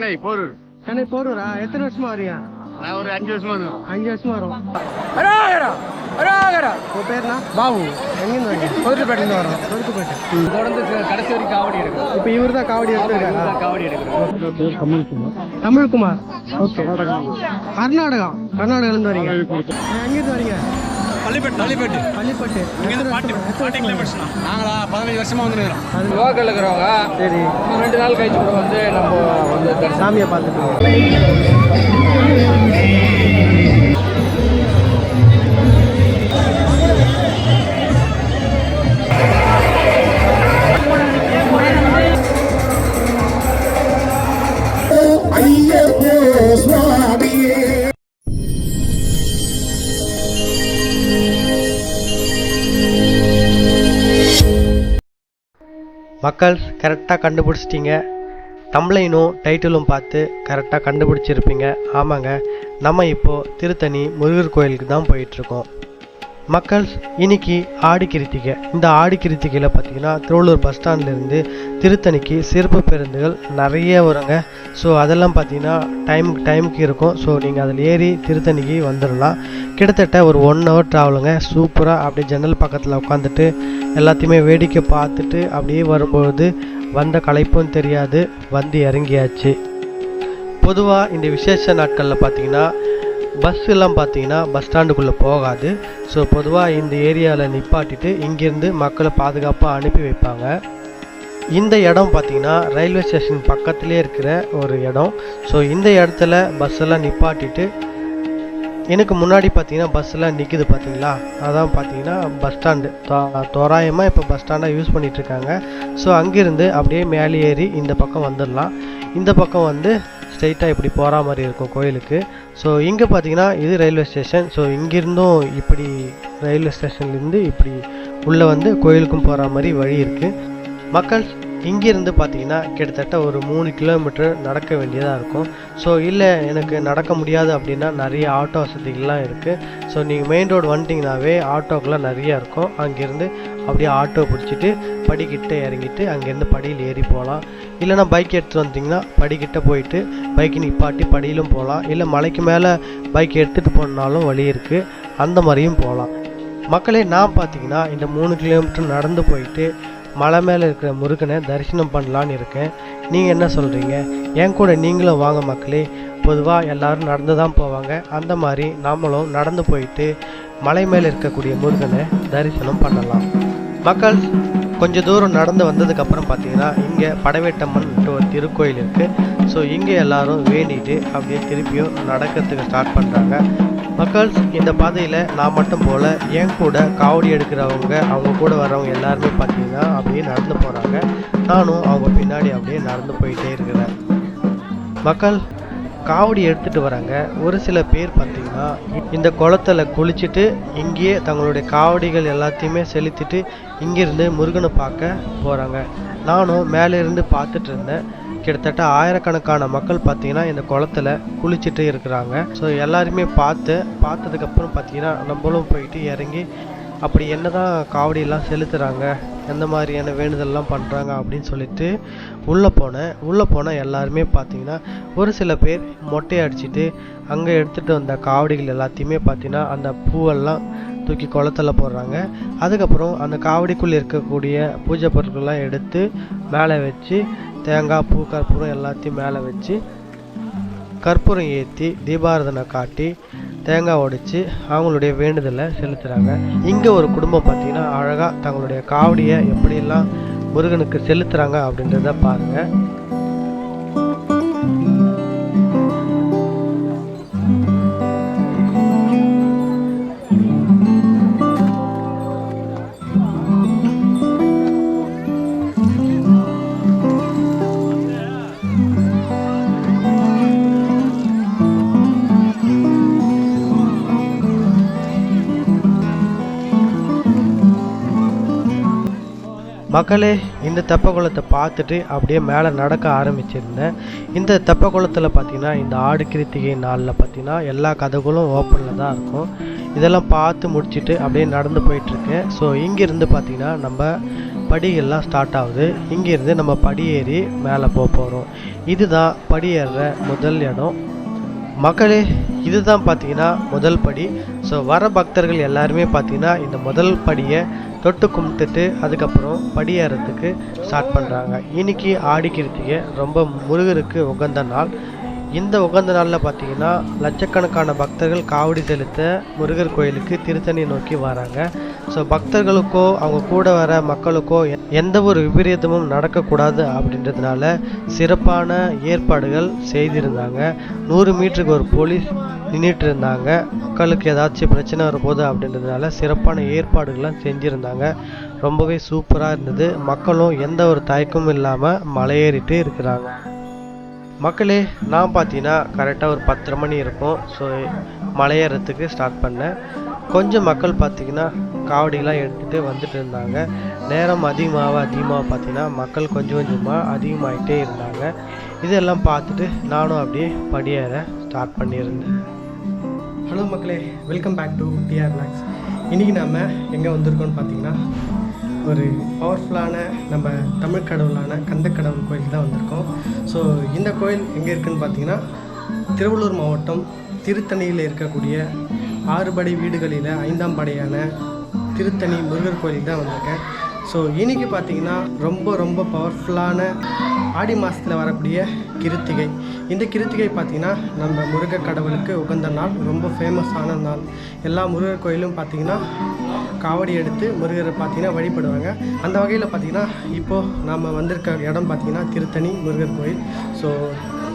சென்னை போரூர். சென்னை போரூரா? எத்தனை வருஷமா வரீங்க நான் ஒரு அஞ்சு வருஷமா வந்தேன். அஞ்சு வருஷமா வரும் அரோகரா அரோகரா உங்க பேர்னா பாபு. எங்கேருந்து வரீங்க கோரிப்பேட்டிலேருந்து வரோம் கொடுத்துப்பேட்டு தொடர்ந்து கடைசி வரைக்கும் காவடி எடுக்கும் இப்போ இவர் தான் காவடி எடுத்துருக்காரா. காவடி எடுக்கிறோம். தமிழ்குமார் ஓகே கர்நாடகா. கர்நாடகாலேருந்து வரீங்க எங்கேருந்து வரீங்க பள்ளிப்பட்டு பள்ளிப்பட்டு. பள்ளிப்பட்டு எத்தனை வருஷமா- எத்தனை வருஷமா? நாங்களா பதினஞ்சு வருஷமா வந்துருக்கிறோம். அது லோக்கல் இருக்கிறவங்க சரி. ரெண்டு நாள் கழிச்சு கூட வந்து நம்ம வந்து சாமியை பார்த்துட்டு மக்கள் கரெக்டாக கண்டுபிடிச்சிட்டிங்க. தம்ளைனும் டைட்டிலும் பார்த்து கரெக்டாக கண்டுபிடிச்சிருப்பீங்க. ஆமாங்க. நம்ம இப்போது திருத்தணி முருகர் கோயிலுக்கு தான் போயிட்டுருக்கோம். மக்கள் இன்னைக்கு ஆடி கிருத்திகை. இந்த ஆடி கிருத்திகையில் பார்த்தீங்கன்னா திருவள்ளூர் பஸ் ஸ்டாண்ட்லேருந்து திருத்தணிக்கு சிறப்பு பேருந்துகள் நிறைய வருங்க. ஸோ அதெல்லாம் பார்த்தீங்கன்னா டைம் டைமுக்கு இருக்கும். ஸோ நீங்கள் அதில் ஏறி திருத்தணிக்கு வந்துடலாம் கிட்டத்தட்ட ஒரு ஒன் ஹவர் ட்ராவலுங்க சூப்பராக அப்படியே ஜன்னல் பக்கத்தில் உட்காந்துட்டு எல்லாத்தையுமே வேடிக்கை பார்த்துட்டு அப்படியே வரும்பொழுது வந்த களைப்பும் தெரியாது. வந்து இறங்கியாச்சு. பொதுவாக இந்த விசேஷ நாட்களில் பார்த்தீங்கன்னா பஸ்ஸெல்லாம் பார்த்தீங்கன்னா பஸ் ஸ்டாண்டுக்குள்ளே போகாது. ஸோ பொதுவாக இந்த ஏரியாவில் நிப்பாட்டிட்டு இங்கேருந்து மக்களை பாதுகாப்பாக அனுப்பி வைப்பாங்க. இந்த இடம் பார்த்திங்கன்னா ரயில்வே ஸ்டேஷன் பக்கத்துலேயே இருக்கிற ஒரு இடம். ஸோ இந்த இடத்துல பஸ்ஸெல்லாம் நிப்பாட்டிட்டு எனக்கு முன்னாடி பார்த்தீங்கன்னா பஸ்ஸெல்லாம் நிற்கிது நிற்குது பார்த்தீங்களா? அதான் பார்த்தீங்கன்னா பஸ் ஸ்டாண்டு. தோராயமாக இப்போ பஸ் ஸ்டாண்டாக யூஸ் பண்ணிகிட்ருக்காங்க. இருக்காங்க ஸோ அங்கேருந்து அப்படியே மேலே ஏறி இந்த பக்கம் வந்துடலாம். இந்த பக்கம் வந்து ஸ்ட்ரைட்டாக இப்படி போகிற மாதிரி இருக்கும் கோயிலுக்கு. ஸோ இங்கே பார்த்தீங்கன்னா இது ரயில்வே ஸ்டேஷன் ஸோ இங்கேருந்தும் இப்படி ரயில்வே ஸ்டேஷன்லேருந்து இப்படி உள்ளே வந்து கோயிலுக்கும் போகிற மாதிரி வழி இருக்குது மக்கள் இங்கேருந்து பார்த்தீங்கன்னா கிட்டத்தட்ட ஒரு மூணு கிலோமீட்டர் நடக்க வேண்டியதாக இருக்கும். ஸோ இல்லை எனக்கு நடக்க முடியாது அப்படின்னா நிறைய ஆட்டோ வசதிகள்லாம் இருக்குது ஸோ நீங்கள் மெயின் ரோடு வந்துட்டிங்கனாவே ஆட்டோக்கெலாம் நிறையா இருக்கும். அங்கேருந்து அப்படியே ஆட்டோ பிடிச்சிட்டு படிக்கிட்ட இறங்கிட்டு அங்கேருந்து படியில் ஏறி போகலாம். இல்லைனா பைக் எடுத்துகிட்டு வந்தீங்கன்னா படிக்கிட்ட போயிட்டு பைக்கை நிப்பாட்டி படியிலும் போகலாம். இல்லை மலைக்கு மேலே பைக் எடுத்துகிட்டு போனாலும் வழி இருக்குது அந்த மாதிரியும் போகலாம். மக்களே நான் பார்த்தீங்கன்னா இந்த மூணு கிலோமீட்டர் நடந்து போயிட்டு மலை மேலே இருக்கிற முருகனை தரிசனம் பண்ணலான்னு இருக்கேன். நீங்கள் என்ன சொல்கிறீங்க என் கூட நீங்களும் வாங்க மக்களே. பொதுவாக எல்லாரும் நடந்து தான் போவாங்க. அந்த மாதிரி நாமளும் நடந்து போயிட்டு மலை மேலே இருக்கக்கூடிய முருகனை தரிசனம் பண்ணலாம். மக்கள் கொஞ்சம் தூரம் நடந்து வந்ததுக்கப்புறம் பார்த்தீங்கன்னா இங்கே படவேட்டம்மன்ட்டு ஒரு திருக்கோயில் இருக்குது ஸோ இங்கே எல்லாரும் வேண்டிட்டு அப்படியே திருப்பியும் நடக்கிறதுக்கு ஸ்டார்ட் பண்ணுறாங்க மக்கள் இந்த பாதையில் நான் மட்டும் போல என் கூட காவடி எடுக்கிறவங்க அவங்க கூட வர்றவங்க எல்லாருமே பார்த்தீங்கன்னா அப்படியே நடந்து போகிறாங்க நானும் அவங்க பின்னாடி அப்படியே நடந்து போயிட்டே இருக்கிறேன். மக்கள் காவடி எடுத்துட்டு வராங்க. ஒரு சில பேர் பார்த்தீங்கன்னா இந்த குளத்துல குளிச்சுட்டு இங்கேயே தங்களுடைய காவடிகள் எல்லாத்தையுமே செலுத்திட்டு இங்கிருந்து முருகனை பார்க்க போகிறாங்க நானும் மேலேருந்து பார்த்துட்டு இருந்தேன். கிட்டத்தட்ட ஆயிரக்கணக்கான மக்கள் பார்த்தீங்கன்னா இந்த குளத்துல குளிச்சுட்டு இருக்கிறாங்க. ஸோ எல்லாருமே பார்த்து பார்த்ததுக்கப்புறம் பார்த்தீங்கன்னா நம்மளும் போயிட்டு இறங்கி அப்படி என்ன தான் காவடியெல்லாம் செலுத்துகிறாங்க எந்த மாதிரியான வேண்டுதல்லாம் பண்ணுறாங்க அப்படின்னு சொல்லிட்டு உள்ளே போனேன் உள்ளே போனால் எல்லாருமே பார்த்தீங்கன்னா ஒரு சில பேர் மொட்டை அடிச்சுட்டு அங்கே எடுத்துகிட்டு வந்த காவடிகள் எல்லாத்தையுமே பார்த்தீங்கன்னா அந்த பூவெல்லாம் தூக்கி குளத்துல போடுறாங்க. அதுக்கப்புறம் அந்த காவடிக்குள்ளே இருக்கக்கூடிய பூஜை பொருட்கள்லாம் எடுத்து மேலே வச்சு தேங்காய் பூ கற்பூரம் எல்லாத்தையும் மேலே வச்சு கற்பூரம் ஏற்றி தீபாரதனை காட்டி தேங்காய் உடைச்சி அவங்களுடைய வேண்டுதலை செலுத்துகிறாங்க இங்கே ஒரு குடும்பம் பார்த்திங்கன்னா அழகாக தங்களுடைய காவடியை எப்படியெல்லாம் முருகனுக்கு செலுத்துகிறாங்க அப்படின்றத பாருங்கள் மக்களே இந்த தெப்பக்குளத்தை பார்த்துட்டு அப்படியே மேலே நடக்க ஆரம்பிச்சிருந்தேன். இந்த தெப்ப குளத்தில் பார்த்தீங்கன்னா இந்த ஆடு கிருத்திகை நாளில் பார்த்தீங்கன்னா எல்லா கதைகளும் ஓப்பனில் தான் இருக்கும். இதெல்லாம் பார்த்து முடிச்சுட்டு அப்படியே நடந்து போயிட்டுருக்கேன். ஸோ இங்கேருந்து பார்த்தீங்கன்னா நம்ம படிகள்லாம் ஸ்டார்ட் ஆகுது. இங்கேருந்து நம்ம படியேறி மேலே போக போகிறோம் இதுதான் படியேற முதல் இடம். மக்களே இதுதான் பார்த்தீங்கன்னா முதல் படி. ஸோ வர பக்தர்கள் எல்லாருமே பார்த்தீங்கன்னா இந்த முதல் படியை தொட்டு கும்பிட்டுட்டு அதுக்கப்புறம் படியேறதுக்கு ஸ்டார்ட் பண்ணுறாங்க இன்னைக்கு ஆடி கிருத்திகை ரொம்ப முருகருக்கு உகந்த நாள். இந்த உகந்த நாளில் பார்த்தீங்கன்னா லட்சக்கணக்கான பக்தர்கள் காவடி செலுத்த முருகர் கோயிலுக்கு திருத்தணி நோக்கி வராங்க. ஸோ பக்தர்களுக்கோ அவங்க கூட வர மக்களுக்கோ எந்த ஒரு விபரீதமும் நடக்கக்கூடாது அப்படின்றதுனால சிறப்பான ஏற்பாடுகள் செய்திருந்தாங்க. நூறு மீட்டருக்கு ஒரு போலீஸ் நின்றுட்டு இருந்தாங்க மக்களுக்கு ஏதாச்சும் பிரச்சனை வரப்போகுது அப்படின்றதுனால சிறப்பான ஏற்பாடுகள்லாம் செஞ்சுருந்தாங்க. ரொம்பவே சூப்பராக இருந்தது. மக்களும் எந்த ஒரு தயக்கமும் இல்லாமல் மலையேறிட்டு இருக்கிறாங்க. மக்களே நான் பார்த்தீங்கன்னா கரெக்டாக ஒரு பத்தரை மணி இருக்கும். ஸோ மலையேறத்துக்கு ஸ்டார்ட் பண்ணேன். கொஞ்சம் மக்கள் பார்த்தீங்கன்னா காவடிலாம் எடுத்துகிட்டு வந்துட்டு இருந்தாங்க. நேரம் அதிகமாக அதிகமாக பார்த்தீங்கன்னா மக்கள் கொஞ்சம் கொஞ்சமாக அதிகமாகிட்டே இருந்தாங்க. இதெல்லாம் பார்த்துட்டு நானும் அப்படியே படியேற ஸ்டார்ட் பண்ணியிருந்தேன். ஹலோ மக்களே welcome back to TR Max இன்றைக்கி நம்ம எங்கே வந்திருக்கோம்னு பார்த்தீங்கன்னா ஒரு பவர்ஃபுல்லான நம்ம தமிழ் கடவுளான கந்த கடவுள் கோயில் தான் வந்திருக்கோம். ஸோ இந்த கோயில் எங்கே இருக்குன்னு பார்த்தீங்கன்னா திருவள்ளூர் மாவட்டம் திருத்தணியில் இருக்கக்கூடிய ஆறுபடை வீடுகளில் ஐந்தாம் படையான திருத்தணி முருகர் கோயிலுக்கு தான் வந்திருக்கேன். ஸோ இன்றைக்கி பார்த்தீங்கன்னா ரொம்ப ரொம்ப பவர்ஃபுல்லான ஆடி மாதத்தில் வரக்கூடிய கிருத்திகை. இந்த கிருத்திகை பார்த்திங்கன்னா நம்ம முருக கடவுளுக்கு உகந்த நாள் ரொம்ப ஃபேமஸான நாள். எல்லா முருகர் கோயிலும் பார்த்தீங்கன்னா காவடி எடுத்து முருகரை பார்த்தீங்கன்னா வழிபடுவாங்க. அந்த வகையில் பார்த்தீங்கன்னா இப்போது நாம் வந்திருக்க இடம் பார்த்தீங்கன்னா திருத்தணி முருகர் கோயில். ஸோ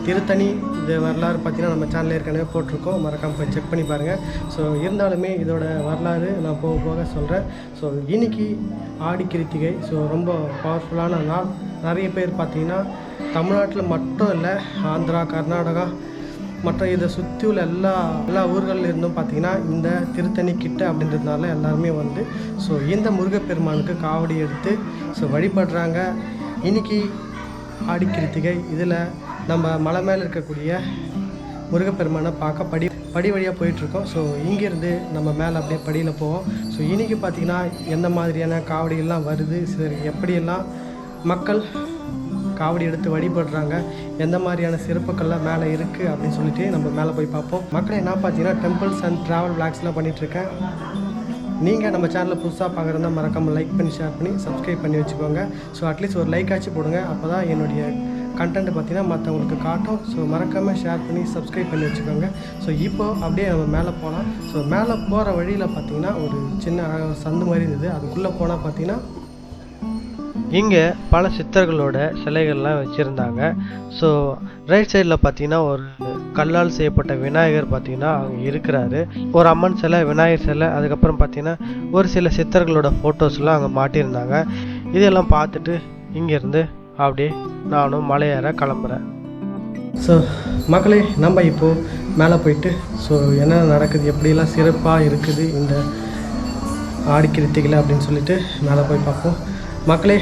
திருத்தணி இந்த வரலாறு பார்த்தீங்கன்னா நம்ம சேனலில் ஏற்கனவே போட்டிருக்கோம். மறக்காமல் போய் செக் பண்ணி பாருங்கள் ஸோ இருந்தாலுமே இதோட வரலாறு நான் போக போக சொல்கிறேன் ஸோ இன்னைக்கு ஆடி கிருத்திகை ஸோ ரொம்ப பவர்ஃபுல்லான நாள். நிறைய பேர் பார்த்தீங்கன்னா தமிழ்நாட்டில் மட்டும் இல்லை ஆந்திரா கர்நாடகா மற்ற இதை சுற்றி உள்ள எல்லா எல்லா ஊர்களில் இருந்தும் பார்த்தீங்கன்னா இந்த திருத்தணி கிட்ட அப்படின்றதுனால எல்லாருமே வந்து ஸோ இந்த முருகப்பெருமானுக்கு காவடி எடுத்து ஸோ வழிபடுறாங்க. இன்னைக்கு ஆடி கிருத்திகை இதில் நம்ம மலை மேலே இருக்கக்கூடிய முருகப்பெருமானை பார்க்க படி படி வழியாக போயிட்டுருக்கோம். ஸோ இங்கேருந்து நம்ம மேலே அப்படியே படியில் போவோம். ஸோ இன்றைக்கி பார்த்திங்கன்னா எந்த மாதிரியான காவடியெல்லாம் வருது சரி எப்படியெல்லாம் மக்கள் காவடி எடுத்து வழிபடுறாங்க. எந்த மாதிரியான சிறப்புக்கள்லாம் மேலே இருக்குது அப்படின்னு சொல்லிட்டு நம்ம மேலே போய் பார்ப்போம். மக்கள் என்ன பார்த்தீங்கன்னா டெம்பிள்ஸ் அண்ட் ட்ராவல் விளாக்ஸ்லாம் பண்ணிகிட்ருக்கேன் நீங்கள் நம்ம சேனலில் புதுசாக பார்க்குறதா மறக்காமல் லைக் பண்ணி ஷேர் பண்ணி சப்ஸ்கிரைப் பண்ணி வச்சுக்கோங்க. ஸோ அட்லீஸ்ட் ஒரு லைக் ஆச்சு போடுங்க. அப்போ தான் என்னுடைய கண்டென்ட் பார்த்தீங்கன்னா மற்றவங்களுக்கு காட்டும். ஸோ மறக்காமல் ஷேர் பண்ணி சப்ஸ்கிரைப் பண்ணி வச்சுக்கோங்க. ஸோ இப்போ அப்படியே நம்ம மேலே போகலாம். ஸோ மேலே போகிற வழியில் பார்த்தீங்கன்னா ஒரு சின்ன சந்து மாதிரி இருந்தது. அதுக்குள்ளே போனால் பார்த்தீங்கன்னா இங்கே பல சித்தர்களோட சிலைகள்லாம் வச்சுருந்தாங்க. ஸோ ரைட் சைடில் பார்த்தீங்கன்னா ஒரு கல்லால் செய்யப்பட்ட விநாயகர் பார்த்தீங்கன்னா அங்கே இருக்கிறாரு. ஒரு அம்மன் சிலை விநாயகர் சிலை அதுக்கப்புறம் பார்த்தீங்கன்னா ஒரு சில சித்தர்களோட ஃபோட்டோஸ்லாம் அங்கே மாட்டியிருந்தாங்க. இதெல்லாம் பார்த்துட்டு இங்கேருந்து அப்படியே நானும் மலையேற கிளம்புறேன். ஸோ மக்களே நம்ம இப்போது மேலே போயிட்டு ஸோ என்ன நடக்குது எப்படிலாம் சிறப்பாக இருக்குது இந்த ஆடி கிருத்திகளை அப்படின்னு சொல்லிட்டு மேலே போய் பார்ப்போம். மக்களே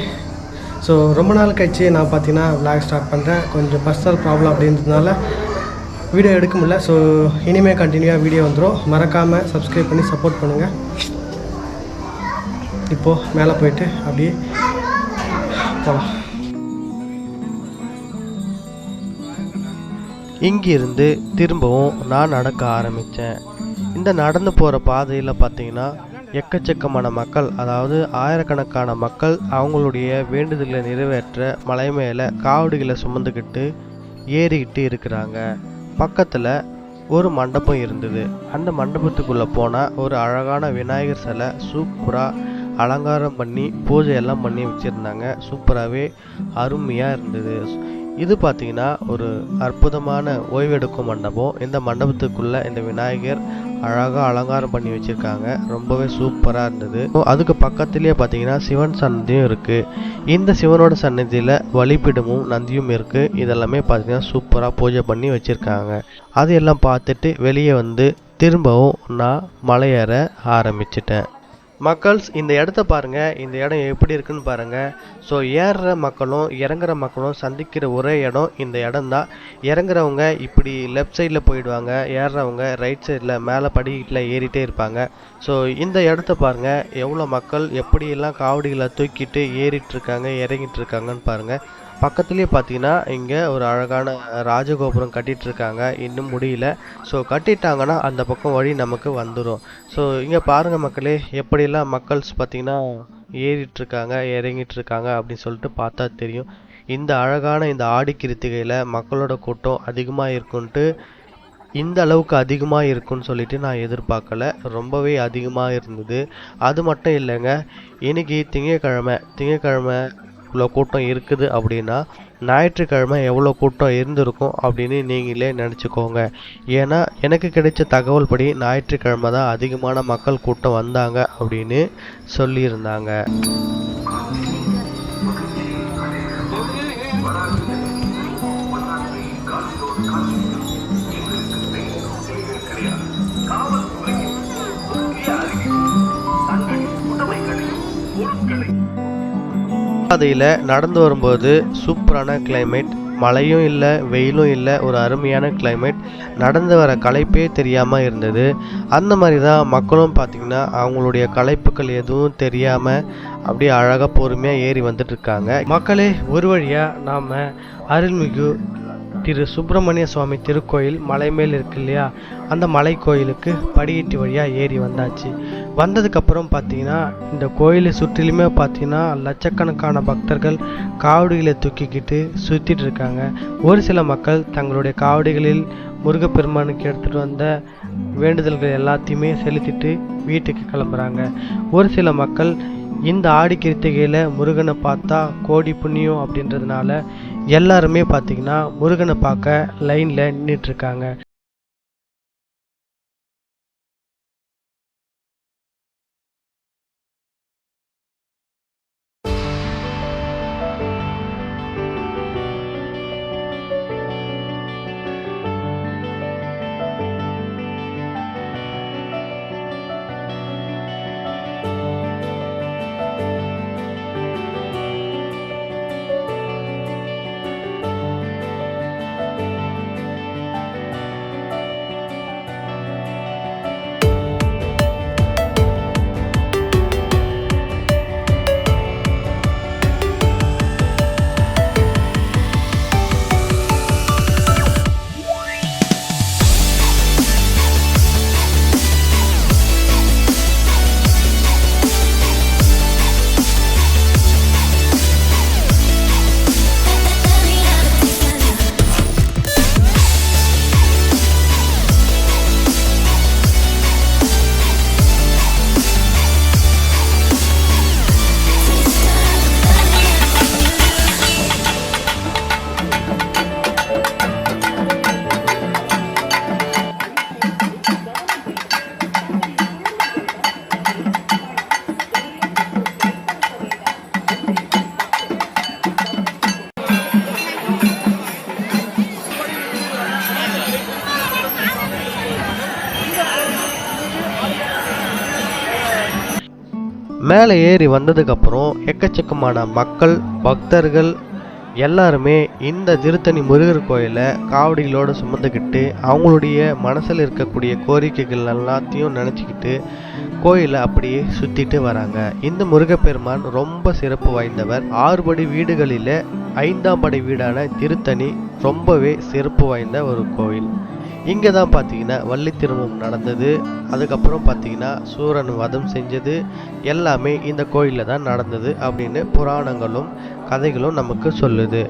ஸோ ரொம்ப நாள் கழிச்சு நான் பார்த்தீங்கன்னா விளாக் ஸ்டார்ட் பண்ணுறேன் கொஞ்சம் பர்சனல் ப்ராப்ளம் அப்படின்றதுனால வீடியோ எடுக்க முடியல. ஸோ இனிமேல் கண்டினியூவாக வீடியோ வந்துடும் மறக்காமல் சப்ஸ்கிரைப் பண்ணி சப்போர்ட் பண்ணுங்கள் இப்போது மேலே போயிட்டு அப்படியே போகலாம் இங்கிருந்து திரும்பவும் நான் நடக்க ஆரம்பித்தேன் இந்த நடந்து போகிற பாதையில் பார்த்தீங்கன்னா எக்கச்சக்கமான மக்கள் அதாவது ஆயிரக்கணக்கான மக்கள் அவங்களுடைய வேண்டுதலை நிறைவேற்ற மலை மேலே காவடிகளை சுமந்துக்கிட்டு ஏறிக்கிட்டு இருக்கிறாங்க. பக்கத்தில் ஒரு மண்டபம் இருந்தது. அந்த மண்டபத்துக்குள்ளே போனால் ஒரு அழகான விநாயகர் சிலை சூப்பராக அலங்காரம் பண்ணி பூஜை எல்லாம் பண்ணி வச்சுருந்தாங்க. சூப்பராகவே அருமையாக இருந்தது. இது பார்த்தீங்கன்னா ஒரு அற்புதமான ஓய்வெடுக்கும் மண்டபம். இந்த மண்டபத்துக்குள்ள இந்த விநாயகர் அழகாக அலங்காரம் பண்ணி வச்சுருக்காங்க. ரொம்பவே சூப்பராக இருந்தது. அதுக்கு பக்கத்துலேயே பார்த்தீங்கன்னா சிவன் சன்னதியும் இருக்குது இந்த சிவனோட சன்னதியில் வழிபீடமும் நந்தியும் இருக்குது இதெல்லாமே பார்த்தீங்கன்னா சூப்பராக பூஜை பண்ணி வச்சுருக்காங்க. அதையெல்லாம் பார்த்துட்டு வெளியே வந்து திரும்பவும் நான் மலையேற ஆரம்பிச்சிட்டேன். மக்கள்ஸ் இந்த இடத்த பாருங்க இந்த இடம் எப்படி இருக்குன்னு பாருங்க. ஸோ ஏறுற மக்களும் இறங்குற மக்களும் சந்திக்கிற ஒரே இடம் இந்த இடம் தான் இறங்குறவங்க இப்படி லெஃப்ட் சைடில் போயிடுவாங்க ஏறுறவங்க ரைட் சைடில் மேலே படிக்கட்டில் ஏறிட்டே இருப்பாங்க. ஸோ இந்த இடத்த பாருங்க எவ்வளோ மக்கள் எப்படியெல்லாம் காவடிகளை தூக்கிட்டு ஏறிட்டு இருக்காங்க இறங்கிட்டு இருக்காங்கன்னு பாருங்கள் பக்கத்துலேயே பார்த்தீங்கன்னா இங்கே ஒரு அழகான ராஜகோபுரம் கட்டிட்டு இருக்காங்க இன்னும் முடியல. ஸோ கட்டிட்டாங்கன்னா அந்த பக்கம் வழி நமக்கு வந்துடும் ஸோ இங்கே பாருங்கள் மக்களே எப்படியெல்லாம் மக்கள்ஸ் பார்த்தீங்கன்னா ஏறிட்டுருக்காங்க இறங்கிட்டு இருக்காங்க அப்படின்னு சொல்லிட்டு பார்த்தா தெரியும். இந்த அழகான இந்த ஆடி கிருத்திகையில் மக்களோட கூட்டம் அதிகமாக இருக்குன்ட்டு இந்த அளவுக்கு அதிகமாக இருக்குன்னு சொல்லிட்டு நான் எதிர்பார்க்கல. ரொம்பவே அதிகமாக இருந்தது. அது மட்டும் இல்லைங்க இன்னைக்கு திங்கக்கிழமை திங்கக்கிழமை இவ்வளோ கூட்டம் இருக்குது அப்படின்னா ஞாயிற்றுக்கிழமை எவ்வளோ கூட்டம் இருந்திருக்கும் அப்படின்னு நீங்களே நினச்சிக்கோங்க. ஏன்னா எனக்கு கிடைச்ச தகவல் படி ஞாயிற்றுக்கிழமை தான் அதிகமான மக்கள் கூட்டம் வந்தாங்க அப்படின்னு சொல்லியிருந்தாங்க. பாதையில் நடந்து வரும்போது சூப்பரான கிளைமேட் மழையும் இல்லை வெயிலும் இல்லை ஒரு அருமையான கிளைமேட் நடந்து வர களைப்பே தெரியாமல் இருந்தது. அந்த மாதிரி தான் மக்களும் பார்த்திங்கன்னா அவங்களுடைய களைப்புகள் எதுவும் தெரியாமல் அப்படியே அழகாக பொறுமையாக ஏறி வந்துட்டு இருக்காங்க. மக்களே ஒரு வழியாக நாம் அருள்மிகு திரு சுப்பிரமணிய சுவாமி திருக்கோயில் மலை மேல் இருக்கு இல்லையா? அந்த மலை கோயிலுக்கு படிக்கட்டு வழியாக ஏறி வந்தாச்சு. வந்ததுக்கப்புறம் பார்த்தீங்கன்னா இந்த கோயிலை சுற்றிலுமே பார்த்தீங்கன்னா லட்சக்கணக்கான பக்தர்கள் காவடிகளை தூக்கிக்கிட்டு சுற்றிட்டு இருக்காங்க. ஒரு சில மக்கள் தங்களுடைய காவடிகளில் முருகப்பெருமானுக்கு எடுத்துகிட்டு வந்த வேண்டுதல்கள் எல்லாத்தையுமே செலுத்திட்டு வீட்டுக்கு கிளம்புறாங்க. ஒரு சில மக்கள் இந்த ஆடி கிருத்திகையில் முருகனை பார்த்தா கோடி புண்ணியம் அப்படின்றதுனால எல்லாருமே பார்த்தீங்கன்னா முருகனை பார்க்க லைன்ல நின்னுட்ருக்காங்க மேலே ஏறி வந்ததுக்கப்புறம் எக்கச்சக்கமான மக்கள் பக்தர்கள் எல்லாருமே இந்த திருத்தணி முருகர் கோயிலை காவடிகளோடு சுமந்துக்கிட்டு அவங்களுடைய மனசில் இருக்கக்கூடிய கோரிக்கைகள் எல்லாத்தையும் நினச்சிக்கிட்டு கோயிலை அப்படியே சுற்றிட்டு வராங்க. இந்த முருகப்பெருமான் ரொம்ப சிறப்பு வாய்ந்தவர். ஆறுபடி வீடுகளில் ஐந்தாம் படை வீடான திருத்தணி ரொம்பவே சிறப்பு வாய்ந்த ஒரு கோயில். இங்கே தான் பார்த்தீங்கன்னா வள்ளி திருமணம் நடந்தது. அதுக்கப்புறம் பார்த்தீங்கன்னா சூரன் வதம் செஞ்சது. எல்லாமே இந்த கோயிலில் தான் நடந்தது அப்படின்னு புராணங்களும் கதைகளும் நமக்கு சொல்லுது.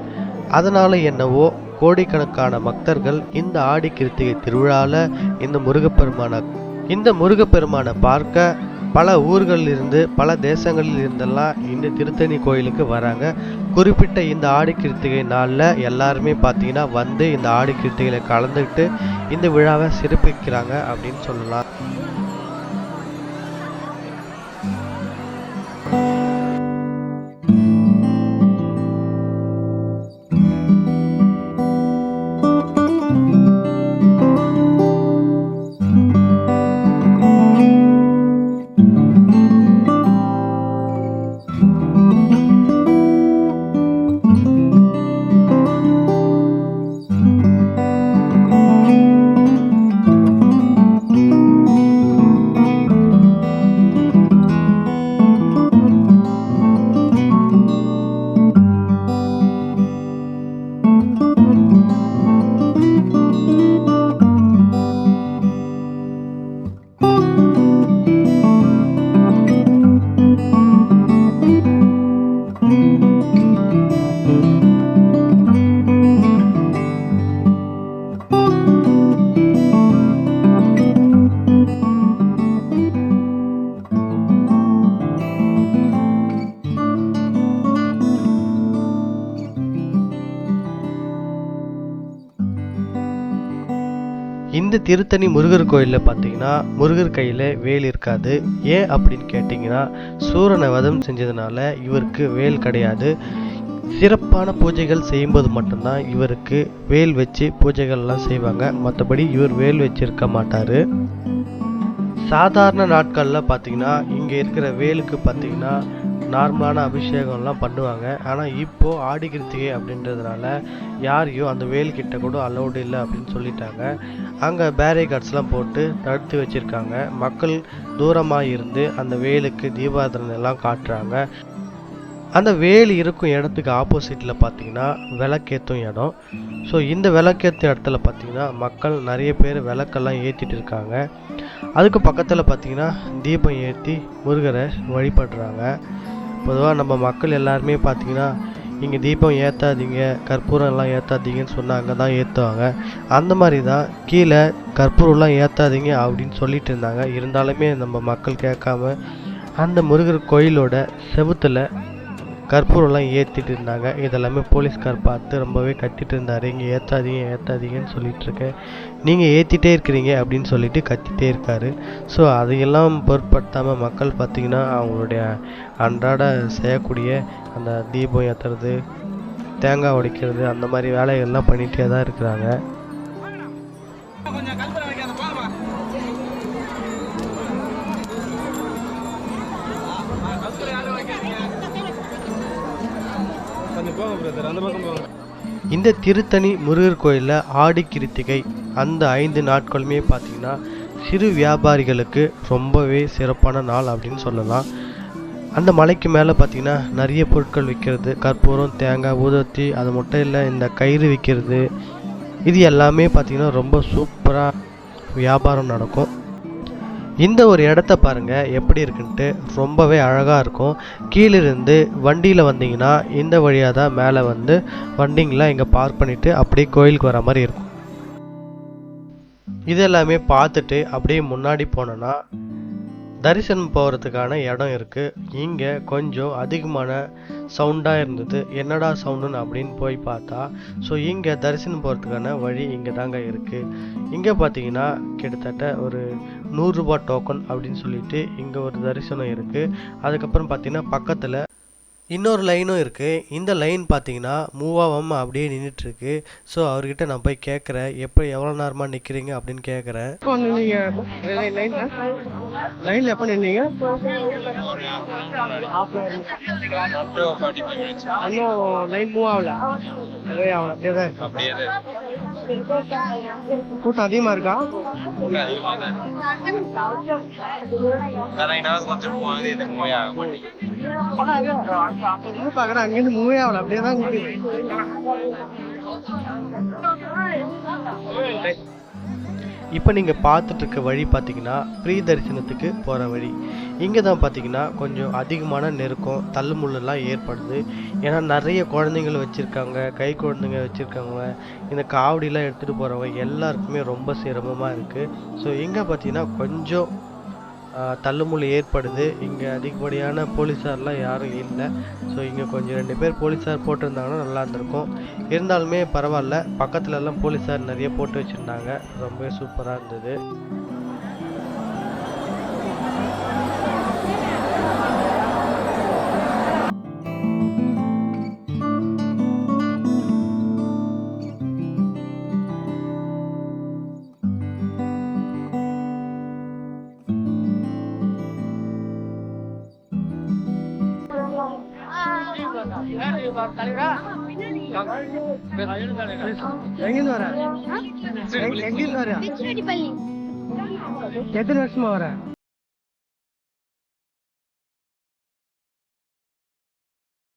அதனால் என்னவோ கோடிக்கணக்கான பக்தர்கள் இந்த ஆடி கிருத்திகை திருவிழாவில் இந்த முருகப்பெருமான இந்த முருகப்பெருமானை பார்க்க பல ஊர்களில் இருந்து பல தேசங்களில் இருந்தெல்லாம் இந்த திருத்தணி கோயிலுக்கு வராங்க. குறிப்பிட்ட இந்த ஆடி கிருத்திகை நாளில் எல்லாருமே பார்த்தீங்கன்னா வந்து இந்த ஆடி கிருத்திகளை கலந்துக்கிட்டு இந்த விழாவை சிறப்பிக்கிறாங்க அப்படின்னு சொல்லலாம். இந்த திருத்தணி முருகர் கோயிலில் பார்த்தீங்கன்னா முருகர் கையில் வேல் இருக்காது. ஏன் அப்படின்னு கேட்டிங்கன்னா சூரனை வதம் செஞ்சதுனால இவருக்கு வேல் கிடையாது. சிறப்பான பூஜைகள் செய்யும்போது மட்டும்தான் இவருக்கு வேல் வச்சு பூஜைகள்லாம் செய்வாங்க. மற்றபடி இவர் வேல் வச்சிருக்க மாட்டார். சாதாரண நாட்களில் பார்த்தீங்கன்னா இங்கே இருக்கிற வேலுக்கு பார்த்தீங்கன்னா நார்மலான அபிஷேகம்லாம் பண்ணுவாங்க. ஆனால் இப்போது ஆடி கிருத்திகை அப்படின்றதுனால யாரையும் அந்த வேல் கிட்ட கூட அலௌடு இல்லை அப்படின்னு சொல்லிட்டாங்க. அங்கே பேரிகார்ட்ஸ்லாம் போட்டு தடுத்து வச்சுருக்காங்க. மக்கள் தூரமாக இருந்து அந்த வேலுக்கு தீபாராதனை எல்லாம் காட்டுறாங்க. அந்த வேல் இருக்கும் இடத்துக்கு ஆப்போசிட்டில் பார்த்தீங்கன்னா விளக்கேற்றும் இடம். ஸோ இந்த விளக்கேற்றும் இடத்துல பார்த்தீங்கன்னா மக்கள் நிறைய பேர் விளக்கெல்லாம் ஏற்றிட்டு இருக்காங்க. அதுக்கு பக்கத்தில் பார்த்தீங்கன்னா தீபம் ஏற்றி முருகரை வழிபடுறாங்க. பொதுவாக நம்ம மக்கள் எல்லாருமே பார்த்தீங்கன்னா இங்கே தீபம் ஏற்றாதீங்க கற்பூரம் எல்லாம் ஏற்றாதீங்கன்னு சொன்னால் அங்கே தான் ஏற்றுவாங்க அந்த மாதிரி தான் கீழே கற்பூரம்லாம் ஏற்றாதீங்க அப்படின்னு சொல்லிட்டு இருந்தாங்க. இருந்தாலுமே நம்ம மக்கள் கேட்காம அந்த முருகர் கோயிலோட செவுத்துல கற்பூரம்லாம் ஏற்றிட்டு இருந்தாங்க. இதெல்லாமே போலீஸ்கார் பார்த்து ரொம்பவே கத்திட்டு இருந்தார். இங்கே ஏற்றாதீங்க ஏற்றாதீங்கன்னு சொல்லிட்டு இருக்கேன். நீங்கள் ஏற்றிட்டே இருக்கிறீங்க அப்படின்னு சொல்லிட்டு கத்திட்டே இருக்காரு. ஸோ அதையெல்லாம் பொருட்படுத்தாமல் மக்கள் பார்த்தீங்கன்னா அவங்களுடைய அன்றாட செய்யக்கூடிய அந்த தீபம் ஏற்றுறது தேங்காய் உடைக்கிறது அந்த மாதிரி வேலைகள்லாம் பண்ணிகிட்டே தான் இருக்கிறாங்க. இந்த திருத்தணி முருகர் கோயிலில் ஆடி கிருத்திகை அந்த ஐந்து நாட்களுமே பார்த்திங்கன்னா சிறு வியாபாரிகளுக்கு ரொம்பவே சிறப்பான நாள் அப்படின்னு சொல்லலாம். அந்த மலைக்கு மேலே பார்த்திங்கன்னா நிறைய பொருட்கள் விற்கிறது கற்பூரம் தேங்காய் ஊதத்தி அது மட்டும் இல்லை இந்த கயிறு விற்கிறது இது எல்லாமே பார்த்தீங்கன்னா ரொம்ப சூப்பராக வியாபாரம் நடக்கும். இந்த ஒரு இடத்த பாருங்கள் எப்படி இருக்குன்ட்டு. ரொம்பவே அழகாக இருக்கும். கீழிருந்து வண்டியில் வந்தீங்கன்னா இந்த வழியாக தான் மேலே வந்து வண்டிங்களாம் இங்கே பார்க் பண்ணிவிட்டு அப்படியே கோயிலுக்கு வர மாதிரி இருக்கும். இது எல்லாமே பார்த்துட்டு அப்படியே முன்னாடி போனோன்னா தரிசனம் போகிறதுக்கான இடம் இருக்குது இங்கே கொஞ்சம் அதிகமான சவுண்டாக இருந்தது. என்னடா சவுண்டுன்னு அப்படின்னு போய் பார்த்தா ஸோ இங்கே தரிசனம் போகிறதுக்கான வழி இங்கே தாங்க இருக்குது இங்கே பார்த்தீங்கன்னா கிட்டத்தட்ட ஒரு நூறுரூபா டோக்கன் அப்படின்னு சொல்லிட்டு இங்கே ஒரு தரிசனம் இருக்குது அதுக்கப்புறம் பார்த்தீங்கன்னா பக்கத்தில் இன்னொரு லைனும் இருக்குது இந்த லைன் பார்த்தீங்கன்னா மூவ் ஆகாமல் அப்படியே நின்றுட்டுருக்கு ஸோ அவர்கிட்ட நான் போய் கேட்குறேன் எப்போ எவ்வளோ நேரமாக நிற்கிறீங்க அப்படின்னு கேட்குறேன் எப்போ லைன்ல லைன்ல எப்போ நின்னீங்க? இன்னும் லைன் மூவ் ஆகல அதே ஆகல அப்படியே தான் இருக்கு. அப்படியே கூட்டம் அதிகமா இருக்கா? பாக்குறேன் அங்கேருந்து மூவே ஆகல. அப்படியே தான். இப்போ நீங்கள் பார்த்துட்ருக்க வழி பார்த்தீங்கன்னா ஃப்ரீ தரிசனத்துக்கு போகிற வழி. இங்கே தான் பார்த்தீங்கன்னா கொஞ்சம் அதிகமான நெருக்கம் தள்ளுமுள்ளெல்லாம் ஏற்படுது. ஏன்னா நிறைய குழந்தைங்கள வச்சுருக்காங்க கை குழந்தைங்க வச்சுருக்காங்க. இந்த காவடிலாம் எடுத்துகிட்டு போகிறவங்க எல்லாருக்குமே ரொம்ப சிரமமாக இருக்குது ஸோ இங்கே பார்த்தீங்கன்னா கொஞ்சம் ஆஹ், தள்ளுமுள்ளு ஏற்படுது. இங்கே அதிகப்படியான போலீஸார்லாம் யாரும் இல்லை. ஸோ இங்கே கொஞ்சம் ரெண்டு பேர் போலீஸார் போட்டிருந்தாங்கன்னா நல்லா இருந்திருக்கும். இருந்தாலுமே பரவாயில்ல. பக்கத்துலலாம் போலீஸார் நிறைய போட்டு வச்சுருந்தாங்க. ரொம்பவே சூப்பராக இருந்தது. எங்கிருந்து வர? எங்க- எங்கிருந்து வர? எத்தனை வருஷமா வர?